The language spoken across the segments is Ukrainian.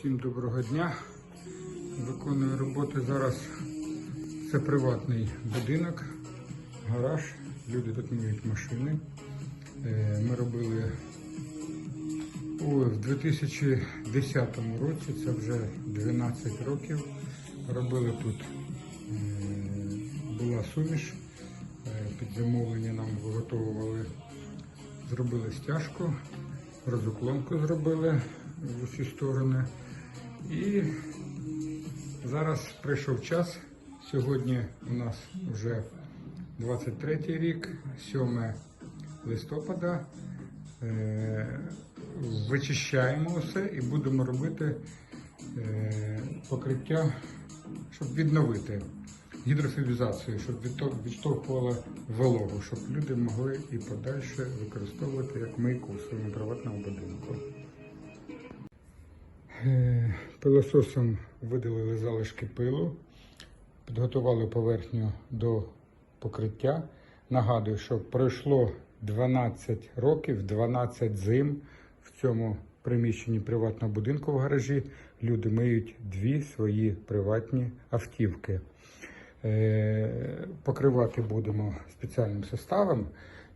Всім доброго дня. Виконую роботи зараз. Це приватний будинок, гараж. Люди тут миють машини. Е, Ми робили у в 2010 році, це вже 12 років. Робили тут е, була суміш, е, під замовлення нам виготовували, зробили стяжку, розуклонку зробили в усі сторони. І зараз прийшов час. Сьогодні у нас вже 23 рік, 7 листопада. Е, Вичищаємо все і будемо робити е, покриття, щоб відновити гідрофобізацію, щоб відштовхувало вологу, щоб люди могли і подальше використовувати як мийку в своєму приватному будинку. Пилососом видалили залишки пилу, підготували поверхню до покриття. Нагадую, що пройшло 12 років, 12 зим в цьому приміщенні приватного будинку в гаражі. Люди миють дві свої приватні автівки. Е, Покривати будемо спеціальним составом,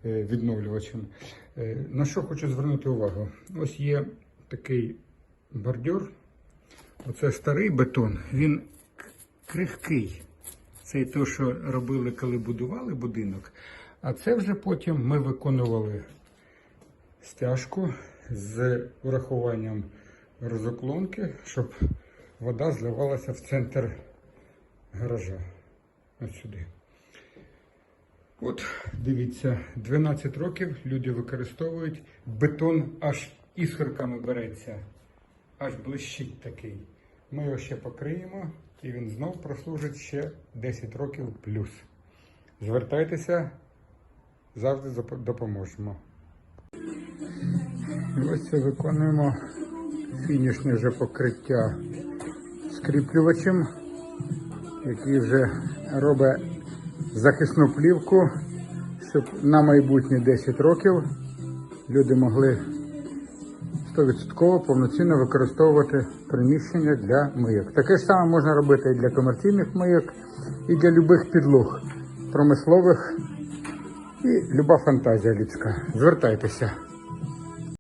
е, відновлювачем. Е, На що хочу звернути увагу? Ось є такий бордюр. Оце старий бетон, він крихкий. Це те, що робили, коли будували будинок. А це вже потім ми виконували стяжку з урахуванням розоклонки, щоб вода зливалася в центр гаража. Ось сюди. От, дивіться, 12 років люди використовують бетон аж іскорками береться, аж блищить такий. Ми його ще покриємо і він знов прослужить ще 10 років плюс. Звертайтеся, завжди допоможемо. Ось це виконуємо фінішне вже покриття скріплювачем, який вже робить захисну плівку, щоб на майбутнє 10 років люди могли 100% повноцінно використовувати приміщення для мийок. Таке ж саме можна робити і для комерційних мийок, і для любих підлог промислових, і люба фантазія людська. Звертайтеся.